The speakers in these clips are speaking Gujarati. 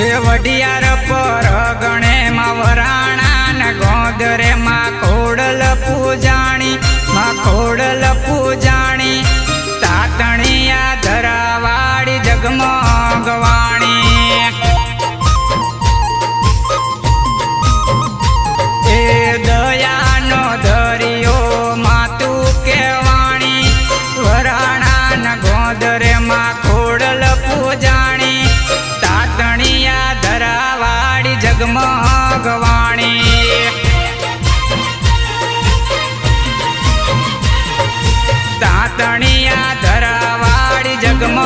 એ વડિયાર પર ગણે માં વરાણા ને ગોદરે માં ખોડલ પૂજાણી માં ખોડલ પૂજા તાતણિયા ધરાવાળી જગમાં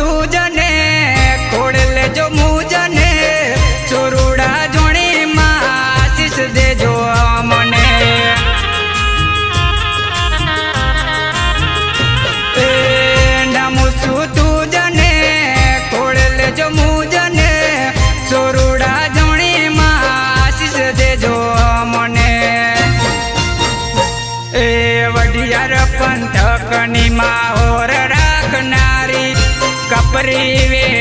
तू जा ફરી વે